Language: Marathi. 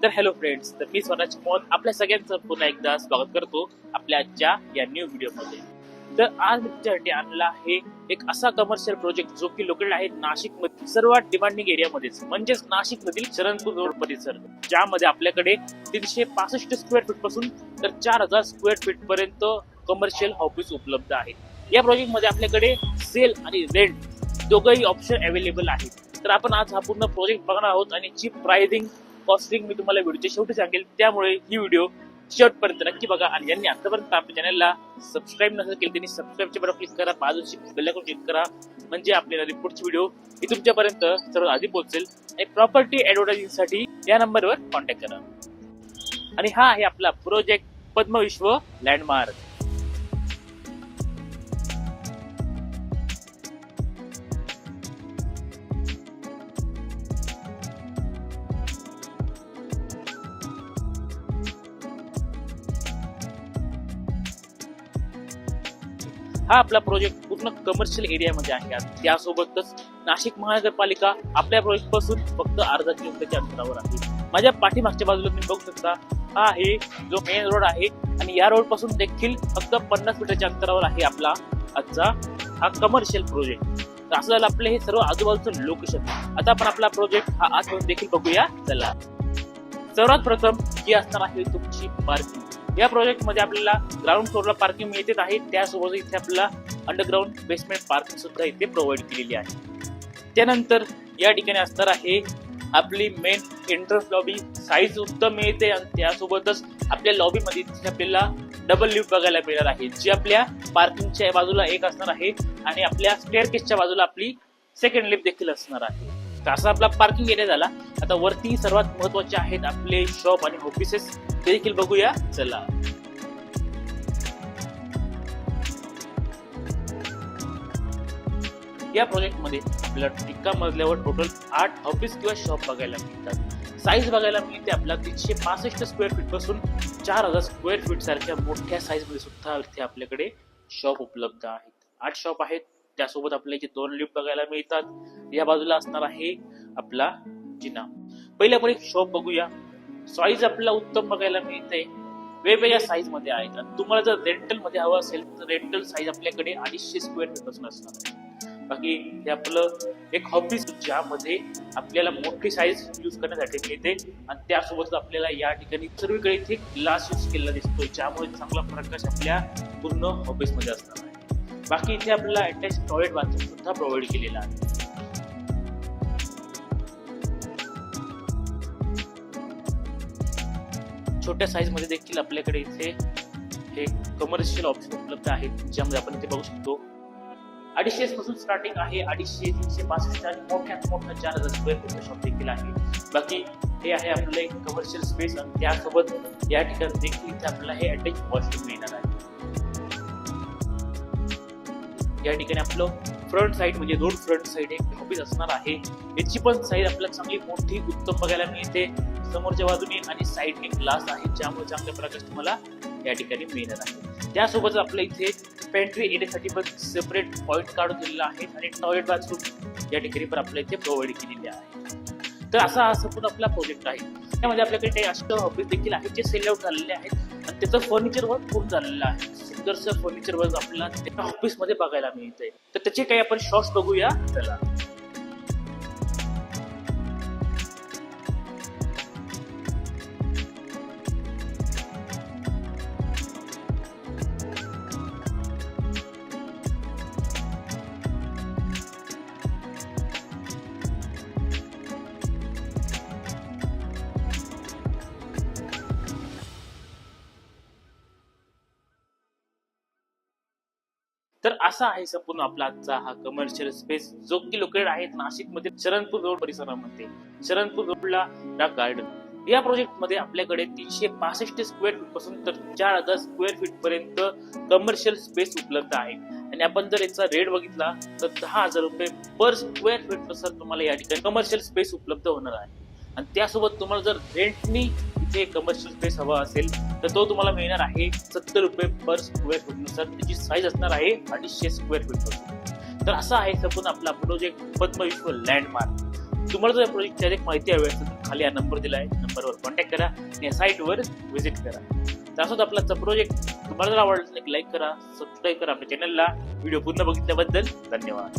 तर हॅलो फ्रेंड्स तर मी स्वराज मोहन. आपल्या सगळ्यांचं पुन्हा एकदा स्वागत करतो आपल्या आजच्या या न्यू व्हिडिओमध्ये तर आज तुमच्यासाठी आणला आहे एक असा कमर्शियल प्रोजेक्ट जो की लोकेटेड आहे नाशिक मधील सर्वात डिमांडिंग एरियामध्येच म्हणजेच नाशिक मधील शरणपूर रोड परिसर ज्यामध्ये आपल्याकडे तीनशे पासष्ट स्क्वेअर फीटपासून तर चार हजार स्क्वेअर फीट पर्यंत कमर्शियल ऑफिस उपलब्ध आहे. या प्रोजेक्टमध्ये आपल्याकडे सेल आणि रेंट दोघंही ऑप्शन अवेलेबल आहेत. तर आपण आज हा पूर्ण प्रोजेक्ट बघणार आहोत आणि ची प्राइसिंग कॉस्टिंग मी तुम्हाला व्हिडिओच्या शेवटी सांगेल त्यामुळे ही व्हिडिओ शेवटपर्यंत नक्की बघा. आणि ज्यांनी आतापर्यंत आपल्या चॅनलला सबस्क्राईब नसेल केली त्यांनी सबस्क्राईबच्या बरोबर क्लिक करा बाजूची बेलआयकॉन क्लिक करा म्हणजे आपल्याला रिपोर्टची व्हिडिओ ही तुमच्यापर्यंत सर्वात आधी पोहोचेल. आणि प्रॉपर्टी ऍडव्हर्टायझिंगसाठी या नंबरवर कॉन्टॅक्ट करा. आणि हा आहे आपला प्रोजेक्ट पद्मविश्व लँडमार्क हा आपला प्रोजेक्ट पूर्ण कमर्शियल एरियामध्ये आहे. त्यासोबतच नाशिक महानगरपालिका आपल्या प्रोजेक्टपासून फक्त अर्धा किलोमीटरच्या अंतरावर आहे. माझ्या पाठीमागच्या बाजूला तुम्ही बघू शकता हा आहे जो मेन रोड आहे. आणि या रोडपासून देखील फक्त पन्नास मीटरच्या अंतरावर आहे आपला आजचा हा कमर्शियल प्रोजेक्ट तर असं झालं आपले हे सर्व आजूबाजूचं लोकेशन आता आपण आपला प्रोजेक्ट हा आतमधून देखील बघूया. चला. सर्वात प्रथम ही असणार आहे तुमची पार्किंग या प्रोजेक्टमध्ये आपल्याला ग्राउंड फ्लोअरला पार्किंग मिळतेच आहे. त्यासोबत इथे आपल्याला अंडरग्राऊंड बेसमेंट पार्किंग सुद्धा इथे प्रोव्हाइड केलेली आहे. त्यानंतर या ठिकाणी असणार आहे आपली मेन एंट्रन्स लॉबी साईज उत्तम मिळते आणि त्यासोबतच आपल्या लॉबीमध्ये इथे आपल्याला डबल लिफ्ट बघायला मिळणार आहे. जी आपल्या पार्किंगच्या बाजूला एक असणार आहे आणि आपल्या स्टेअरकेसच्या बाजूला आपली सेकंड लिफ्ट देखील असणार आहे. तर असा आपला पार्किंग एरिया झाला. आता वरती सर्वात महत्त्वाचे आहेत आपले शॉप आणि ऑफिसेस ते देखील बघूया. चला. या प्रोजेक्टमध्ये आपल्याला एका मजल्यावर टोटल आठ ऑफिस किंवा शॉप बघायला मिळतात. साईज बघायला मिळते आपल्याला तीनशे पासष्ट स्क्वेअर फीटपासून चार हजार स्क्वेअर फीट सारख्या मोठ्या साईजमध्ये सुद्धा इथे आपल्याकडे शॉप उपलब्ध आहेत. आठ शॉप आहेत. त्यासोबत आपल्याला इथे दोन लिफ्ट बघायला मिळतात या बाजूला असणार आहे आपला जिना. पहिले आपण एक शॉप बघूया. साईज आपल्याला उत्तम बघायला मिळते. वेगवेगळ्या साईजमध्ये आहेत. आणि तुम्हाला जर रेंटलमध्ये हवं असेल तर रेंटल साईज आपल्याकडे अडीचशे स्क्वेअर फीट असणार आहे. बाकी हे आपलं एक ऑफिस ज्यामध्ये आपल्याला मोठी साईज यूज करण्यासाठी मिळते. आणि त्यासोबत आपल्याला या ठिकाणी सर्वीकडे इथे ग्लास यूज केलेला दिसतोय ज्यामुळे चांगला प्रकाश आपल्या पूर्ण ऑफिसमध्ये असणार आहे. बाकी इथे आपल्याला अटॅच टॉयलेट बाथरूम सुद्धा प्रोव्हाइड केलेला आहे. छोट्या साईजमध्ये देखील आपल्याकडे इथे हे कमर्शियल ऑप्शन उपलब्ध आहेत ज्यामध्ये आपण इथे बघू शकतो. अडीचशे पासून स्टार्टिंग आहे अडीचशे तीनशे पासष्ट आणि मोठ्यात मोठा चार हजार स्क्वेअर फीट शॉप देखील आहे बाकी हे आहे आपलं एक कमर्शियल स्पेस आणि त्यासोबत या ठिकाणी देखील इथे आपल्याला हे अटॅच वॉशरूम मिळणार आहे. या ठिकाणी आपलं फ्रंट साईड म्हणजे दोन फ्रंट साईड एक ऑफिस असणार आहे. याची पण साईड आपल्याला चांगली मोठी उत्तम बघायला मिळते. समोरच्या बाजूने आणि साईडने ग्लास आहे. ज्यामुळे चांगल्या प्रकाश तुम्हाला या ठिकाणी मिळणार आहे. त्यासोबत आपल्या इथे पेंट्री एरियासाठी पण सेपरेट पॉईंट काढून दिलेला आहे आणि टॉयलेट बाथरूम या ठिकाणी पण आपल्या इथे प्रोव्हाइड केलेली आहे. तर असा हा संपूर्ण आपला प्रोजेक्ट आहे. त्यामध्ये आपल्याकडे काही अष्ट ऑफिस देखील आहेत जे सेल आउट झालेले आहेत. आणि त्याचं फर्निचर वर्क पूर्ण झालेलं आहे. फर्निचर वर्क आपल्याला ऑफिस ऑफिसमध्ये बघायला मिळतंय. तर त्याचे काही आपण शॉर्ट्स बघूया. चला. तर असा आहे संपूर्ण आपला आजचा हा कमर्शियल स्पेस जो की लोकेटेड आहे नाशिकमध्ये शरणपूर रोड परिसरामध्ये. शरणपूर रोडला रॉक गार्डन या प्रोजेक्टमध्ये आपल्याकडे तीनशे पासष्ट स्क्वेअर फीटपासून तर चार हजार स्क्वेअर फीट पर्यंत कमर्शियल स्पेस उपलब्ध आहे. आणि आपण जर याचा रेट बघितला तर दहा हजार रुपये पर स्क्वेअर फीटनुसार तुम्हाला या ठिकाणी कमर्शियल स्पेस उपलब्ध होणार आहे. आणि त्यासोबत तुम्हाला जर रेंटनी इथे कमर्शियल स्पेस हवा असेल तर तो तुम्हाला मिळणार आहे सत्तर रुपये पर स्क्वेअर फूटनुसार त्याची साईज असणार आहे अडीचशे स्क्वेअर फीट तर असा आहे संपूर्ण आपला प्रोजेक्ट पद्मविश्व लँडमार्क तुम्हाला जर प्रोजेक्टची अधिक माहिती हवी असेल तर खाली हा नंबर दिला आहे. नंबरवर कॉन्टॅक्ट करा आणि या साईटवर व्हिजिट करा. तसंच आपला प्रोजेक्ट तुम्हाला जर आवडला लाईक करा सबस्क्राईब करा आपल्या चॅनलला व्हिडिओ पूर्ण बघितल्याबद्दल धन्यवाद.